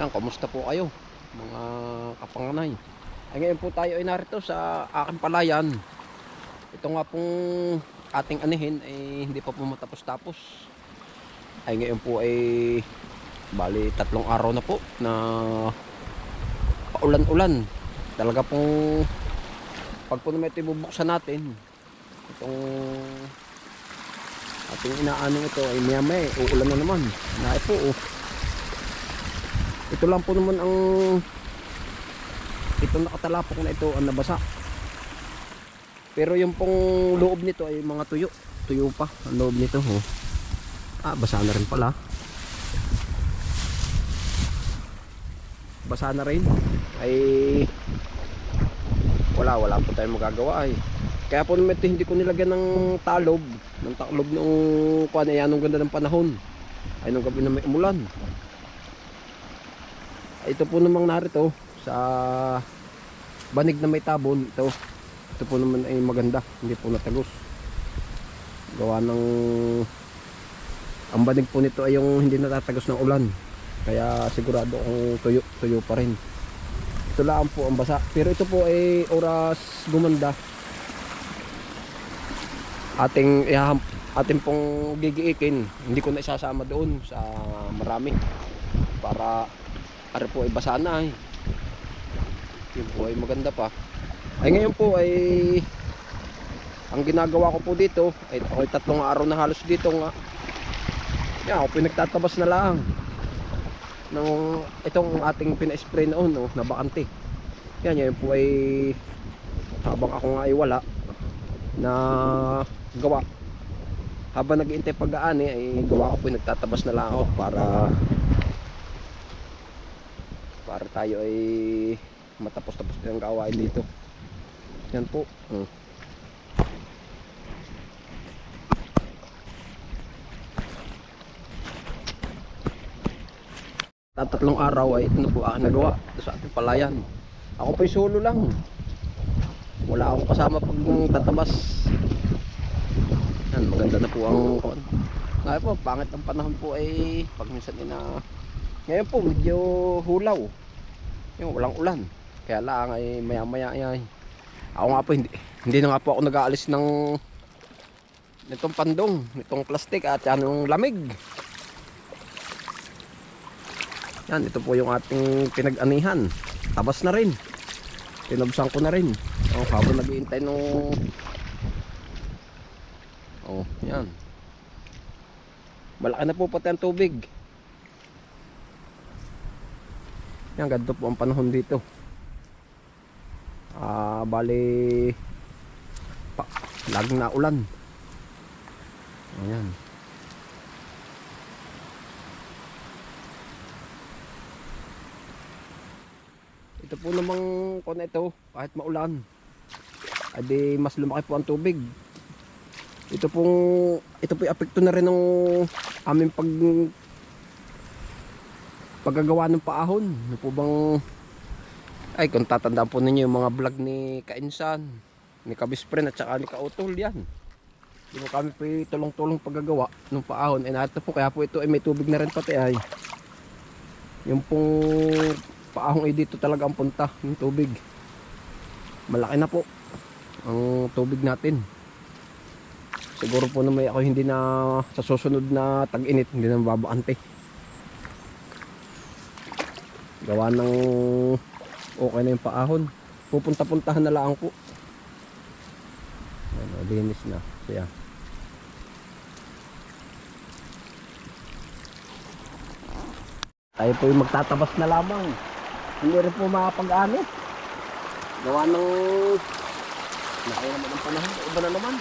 Yan, kamusta po kayo mga kapanganay? Ay ngayon po tayo ay narito sa aking palayan. Ito nga pong ating anihin ay hindi pa po matapos-tapos. Ay ngayon po ay bali tatlong araw na po na paulan-ulan. Talaga pong pag po naman ito ibubuksan natin itong ating inaanong ito ay maya maya uulan na naman. Na po oh. Ito lang po naman ang itong nakatalapok na ito ang nabasa. Pero yung pong loob nito ay mga tuyo. Tuyo pa ang loob nito. Oh. Ah, basa na rin pala. Basa na rin. Ay wala, wala po tayong magagawa ay. Kaya po naman ito hindi ko nilagyan ng talob. Ng taklob nung kuha na yan nung ganda ng panahon. Ay nung gabi na may umulan ito po namang narito sa banig na may tabon ito. Ito po naman ay maganda hindi po natagos. Gawa ng ang banig po nito ay yung hindi natatagos ng ulan. Kaya sigurado kung tuyo, tuyo pa rin. Ito lang po ang basa. Pero ito po ay oras gumanda. Ating ihaham, ating pong gigiikin. Hindi ko na isasama doon sa marami. Para Are po ay basa na ay. Yun po ay maganda pa. Ay ngayon po ay ang ginagawa ko po dito ay ako ay tatlong araw na halos dito nga. Yan, ako po ay nagtatabas na lang ng itong ating pina-spray noon no, na bakante. Yan, yan po ay habang ako nga ay wala na gawa habang nag-iintay pag-aani ay gawa ko po nagtatabas na lang ako para para tayo ay matapos-tapos din ang gawain dito. Yan po. Hmm. tatlong araw ay ito na po ang nagawa sa ating palayan. Ako po solo lang. Wala akong kasama pag tatabas. Yan maganda na po ang ngayon po pangit ang panahon po ay pag minsan ina ngayon po medyo hulaw. Yung walang ulan. Kaya lang ay maya maya ay. Ako nga po hindi, hindi na nga po ako nag-aalis ng nitong pandong nitong plastic at yan yung lamig. Yan ito po yung ating pinag-anihan. Tabas na rin. Tinabsan ko na rin. Oh, habang naghihintay nung oh yan. Malaki na po pati ang tubig yan ganito po ang panahon dito. Ah bali pa, laging na ulan ayan. Ito po namang kung ito kahit maulan adi mas lumaki po ang tubig. Ito pong ito po apekto na rin ng aming pag paggagawa ng paahon ano po bang ay kung tatandaan po ninyo yung mga vlog ni Kainsan ni Kabispren at saka ni Kautol yan. Yung kami po tulong-tulong paggagawa ng paahon. Ay nato po kaya po ito ay may tubig na rin pati ay. Yung pong paahon ay dito talaga ang punta yung tubig. Malaki na po ang tubig natin. Siguro po na may ako hindi na sa susunod na tag-init hindi na mababaante gawa ng okay na yung paahon. Pupunta-puntahan na lang po ano, linis na. Siya tayo po yung magtatabas na lamang. Hindi rin po makapag-ano gawa ng nakaya naman ang panahon. Iba na naman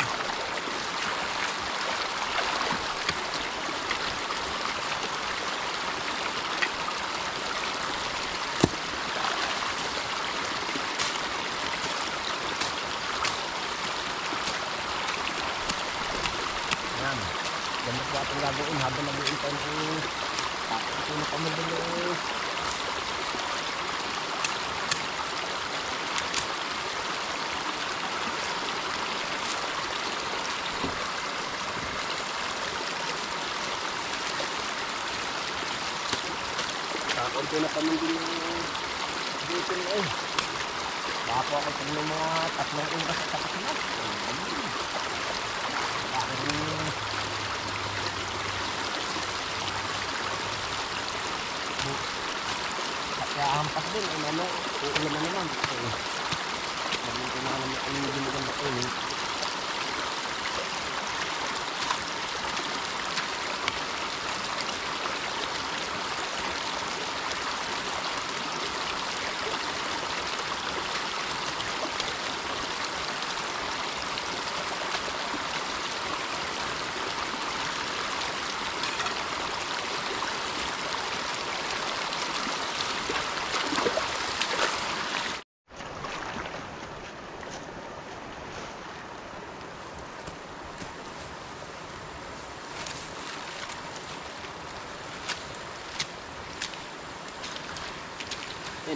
Ganito po ating gagawin habang nag-iintay ng tapos ito na pamagalo. Kakunti na pamindin yung dito na eh. Baka po ako may mga tatlong oras at tapos na. Bakit Kaya hampas din, ano, ano, uulan na naman. Mabuti na naman ang hindi maganda ko eh.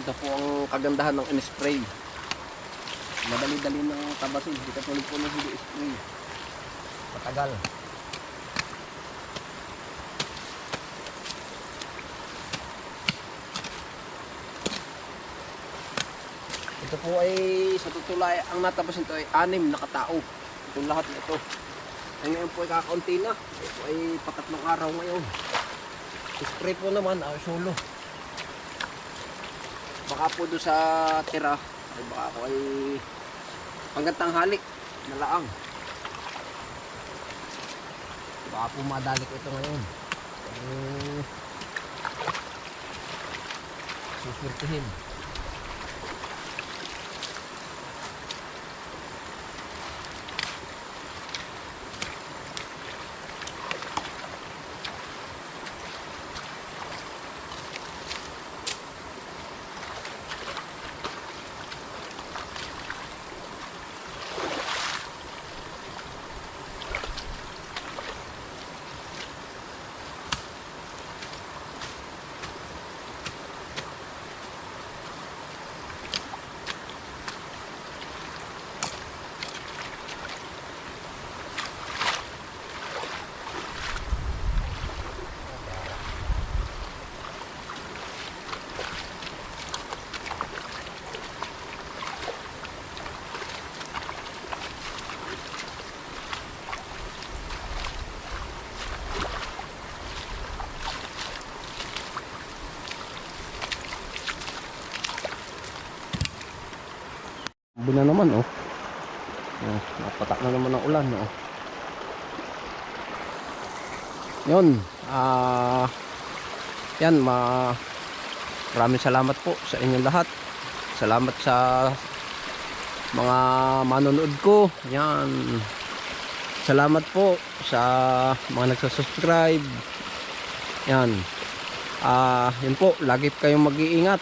Ito po ang kagandahan ng in-spray. Madali-dali ng tabasin. Hindi katulad po ng hindi spray. Matagal. Ito po ay sa tutulay, ang natabas nito ay anim na katao. Itong lahat na ito. Ay ngayon po ay kakaunti na. Ito ay patatlong araw ngayon. Spray po naman, ay solo baka po doon sa tira ay baka ako ay hanggang tanghali na laang baka po madali ko ito ngayon. Eh, suswirtihin Buna naman oh. Oh, napatak na naman ang ulan oh. Yun, ah yan, ma maraming salamat po sa inyong lahat. Salamat sa mga manonood ko. Yan. Salamat po sa mga nagsa-subscribe. Yan. Ah, yun po, lagi kayong mag-iingat.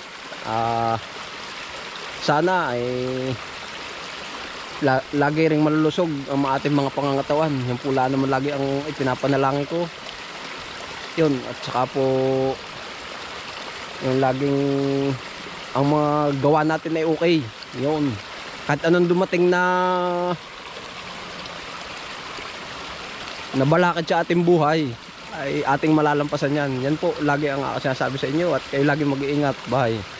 Ah, sana ay la, lagi ring malulusog ang ating mga pangangatawan. Yung pula naman lagi ang ipinapanalangin ko. Yun at saka po yung laging ang mga gawa natin ay okay. Yun. Kahit anong dumating na na balakad sa ating buhay ay ating malalampasan yan. Yan po lagi ang ako sinasabi sa inyo at kayo lagi mag-iingat. Bye